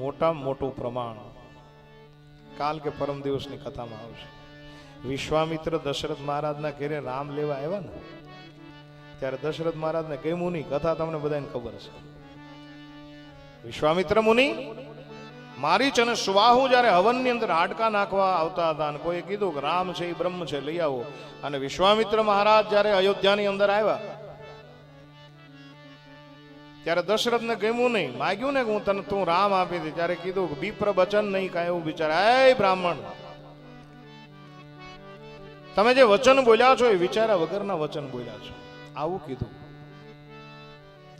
મોટામાં મોટું પ્રમાણ કાલ કે પરમ દિવસની કથામાં આવશે. વિશ્વામિત્ર દશરથ મહારાજના ઘેરે રામ લેવા આવ્યા ને, ત્યારે દશરથ મહારાજને કઈ મુનિ, કથા તમને બધાને ખબર છે. વિશ્વામિત્ર મુનિ મારીચ અને સુવાહુ જ્યારે હવનની અંદર હાડકા નાખવા આવતા હતા અને કોઈએ કીધું કે રામ છે એ બ્રહ્મ છે, લઈ આવો. અને વિશ્વામિત્ર મહારાજ જ્યારે અયોધ્યાની અંદર આવ્યા ત્યારે દશરથને ગમ્યું નહીં. માગ્યું ને હું તને તું રામ આપી દે. ત્યારે કીધું કે વિપ્ર વચન નહીં કાંઈ. એવું બિચારા, એ બ્રાહ્મણ. તમે જે વચન બોલ્યા છો એ વિચારા વગરના વચન બોલ્યા છો. આવું કીધું.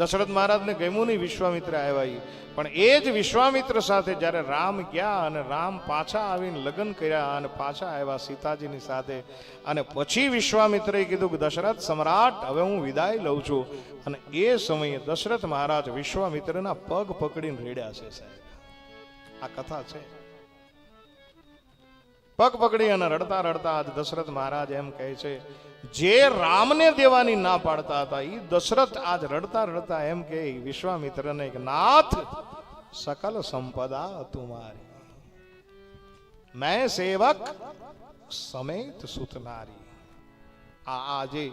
દશરથ મહારાજને ગમ્યું નહીં વિશ્વામિત્ર આવ્યા એ પણ એ જ વિશ્વામિત્ર સાથે જ્યારે રામ ગયા અને રામ પાછા આવીને લગ્ન કર્યા અને પાછા આવ્યા સીતાજીની સાથે, અને પછી વિશ્વામિત્રએ કીધું કે દશરથ, સમ્રાટ, હવે હું વિદાય લઉં છું. અને એ સમયે દશરથ મહારાજ વિશ્વામિત્રના પગ પકડીને રેડ્યા છે સાહેબ. આ કથા છે. પગ પકડી અને રડતા રડતા આજ દશરથ મહારાજ એમ કહે છે, જે રામને દેવાની ના પાડતા હતા એ દશરથ આજ રડતા રડતા એમ કે વિશ્વામિત્રને કે નાથ સકલ સંપદા તુમારી મેં સેવક સમેત સુતનારી. આ આજે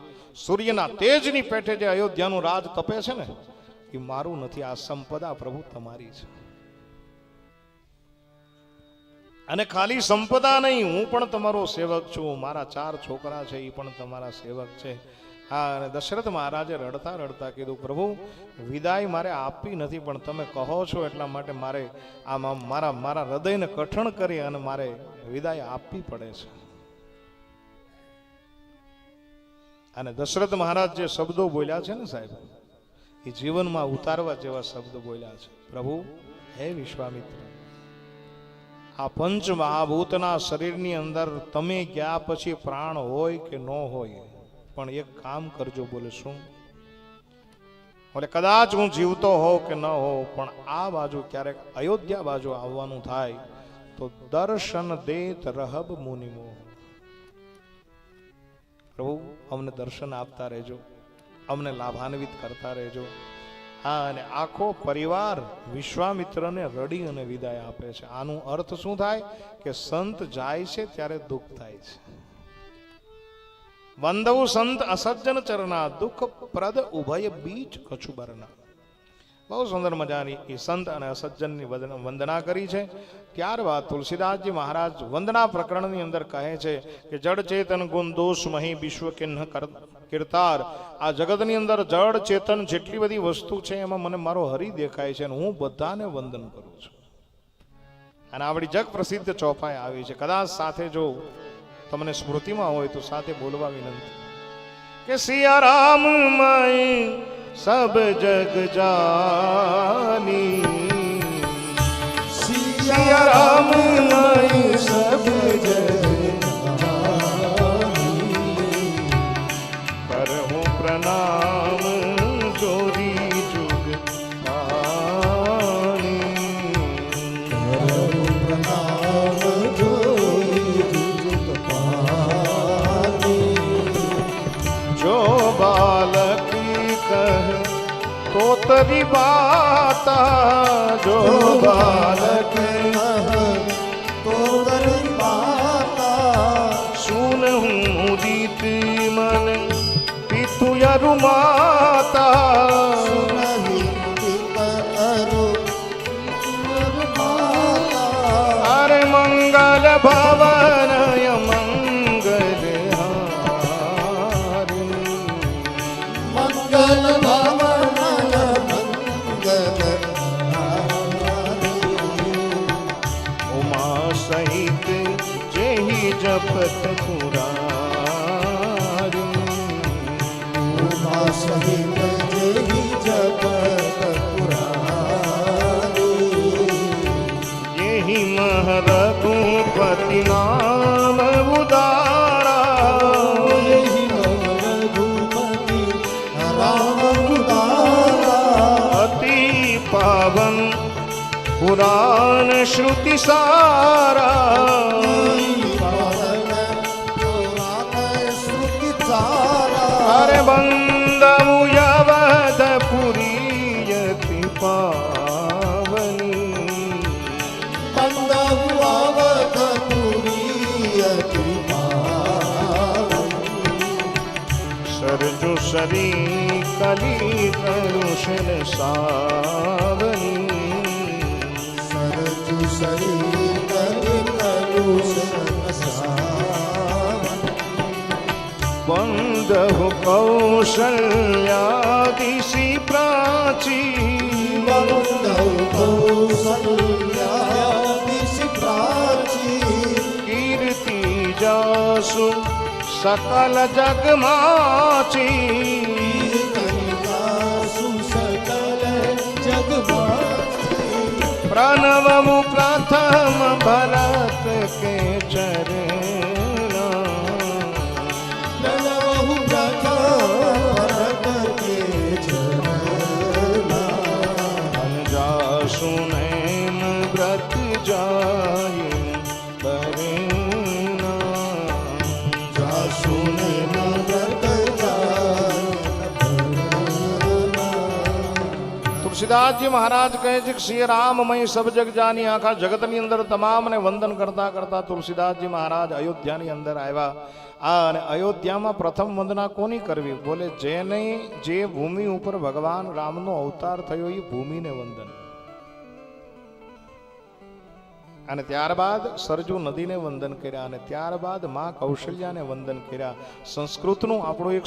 સૂર્યના તેજની પેઠે જે અયોધ્યાનું રાજ તપે છે ને એ મારું નથી, આ સંપદા પ્રભુ તમારી છે. અને ખાલી સંપદા નહીં, હું પણ તમારો સેવક છું, મારા ચાર છોકરા છે એ પણ તમારા સેવક છે. હા, અને દશરથ મહારાજે રડતા રડતા કીધું, પ્રભુ, વિદાય મારે આપવી નથી, પણ તમે કહો છો એટલા માટે મારે આમ મારા મારા હૃદયને કઠણ કરી અને મારે વિદાય આપવી પડે છે. અને દશરથ મહારાજ જે શબ્દો બોલ્યા છે ને સાહેબ, એ જીવનમાં ઉતારવા જેવા શબ્દો બોલ્યા છે. પ્રભુ, હે વિશ્વામિત્ર આ પંચ મહાભૂતના શરીરની અંદર તમે ગયા પછી પ્રાણ હોય કે ન હોય, પણ એક કામ કરજો બોલે શું? બોલે, કદાચ હું જીવતો હોઉં કે ન હોઉં, પણ આ બાજુ ક્યારેક અયોધ્યા બાજુ આવવાનું થાય, તો દર્શન દેત રહબ મુનિમો. પ્રભુ, અમને દર્શન આપતા રહેજો, અમને લાભાન્વિત કરતા રહેજો. અને આખો પરિવાર વિશ્વામિત્રને રડી અને વિદાય આપે છે. આનું અર્થ શું થાય? કે સંત જાય છે ત્યારે દુઃખ થાય છે. વંદવ સંત અસજ્જન ચરણા દુઃખ પ્રદ ઉભય બીજ કછુબરના. બહુ સુંદર મજાની એ સંત અને અસજ્જનની વંદના- કરી છે. ત્યારબાદ તુલસીદાસજી મહારાજ વંદના પ્રકરણની અંદર કહે છે કે, જડ ચેતન ગુણ દોષ મહી વિશ્વ કિન્હ કર- કીર્તાર. આ જગતની અંદર જડ ચેતન જેટલી બધી વસ્તુ છે, એમાં મને મારો હરિ દેખાય છે અને હું બધાને વંદન કરું છું. અને આપણી જગ પ્રસિદ્ધ ચોપાઈ આવી છે. કદાચ સાથે જો તમને સ્મૃતિમાં હોય તો સાથે બોલવા વિનંતી. કે સિયા રામ માય સબ જગ જાની સિયા તો તરી બાતા જો બાલક સુન હું ઉદિત મન પિતુ યરુ પુરાણ શ્રુતિ સારા. અરે બંદવું યવદ પુરી પાવની બંદવું અવધ પુરી સરજો સરી કલી કરુષણ સાવની. સરજુ સરી કલિ કલુષ બંધુ કૌશલ્યાદિશી પ્રાચી પ્રથમ ભરત કે જગમાચી પ્રણવમુ પ્રથમ ભરત કે ચરણા જાસુ તુલસીદાસજી મહારાજ કહે છે કે શ્રી રામમય સબ જગ જાની આખા. જગતની અંદર તમામને વંદન કરતા કરતા તુલસીદાસજી મહારાજ અયોધ્યાની અંદર આવ્યા. આ અને અયોધ્યામાં પ્રથમ વંદના કોની કરવી? બોલે, જેને જે ભૂમિ ઉપર ભગવાન રામનો અવતાર થયો, એ ભૂમિને વંદન. અને ત્યારબાદ સરજુ નદીને વંદન કર્યા અને ત્યારબાદમાં કૌશલ્યાને વંદન કર્યા. સંસ્કૃતનું આપણું એક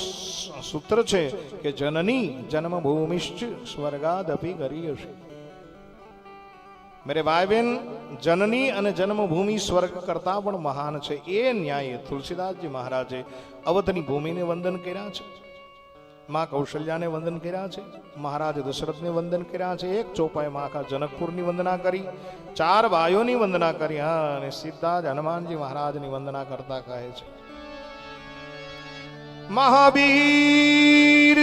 સૂત્ર છે કે જનની જન્મભૂમિશ્ચ સ્વર્ગાદપી કરીયશે મેરે ભાઈ બહેન જનની અને જન્મભૂમિ સ્વર્ગ કરતા પણ મહાન છે. એ ન્યાયે તુલસીદાસજી મહારાજે અવધની ભૂમિને વંદન કર્યા છે. માં કૌશલ્યાને વંદન કર્યા છે, મહારાજ દશરથને વંદન કર્યા છે, એક ચોપાઈ માં આખા જનકપુરની વંદના કરી, ચાર ભાઈઓની વંદના કરી, હા, અને સીધા જ હનુમાનજી મહારાજની વંદના કરતા કહે છે. મહાવીર,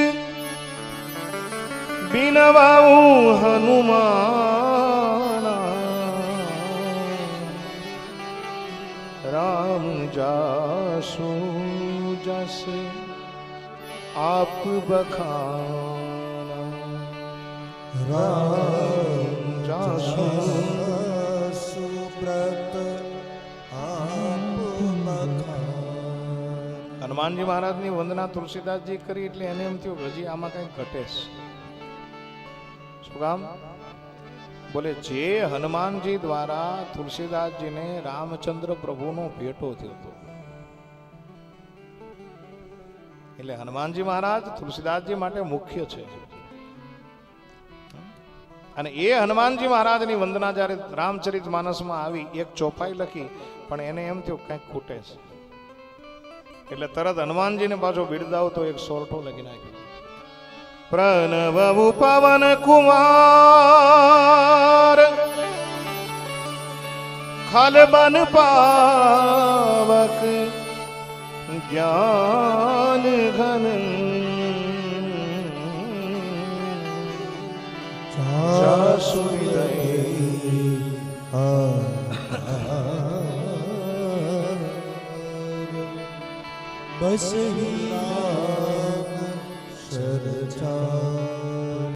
બિનવાઉ હનુમાન, રામ જાસુ જસ. આપ બખાના રામ જાસુ હનુમાનજી મહારાજની વંદના તુલસીદાસજી કરી એટલે એને એમ થયું હજી આમાં કઈ ઘટે શું કામ? બોલે, જે હનુમાનજી દ્વારા તુલસીદાસજીને રામચંદ્ર પ્રભુનો ભેટો થયો એટલે હનુમાનજી મહારાજ તુલસીદાસજી માટે મુખ્ય છે. અને એ હનુમાનજી મહારાજની વંદના જ્યારે રામચરિત માનસમાં આવી, એક ચોપાઈ લખી, પણ એને એમ થયું કંઈક ખૂટે છે. એટલે તરત હનુમાનજીને પાછો બિરદાવતો એક સોરઠો લખી નાખ્યો. પ્રણવ પવન કુમાર ખલબન પાવક ज्ञान घनन सुविदय बस ही नाम शरचा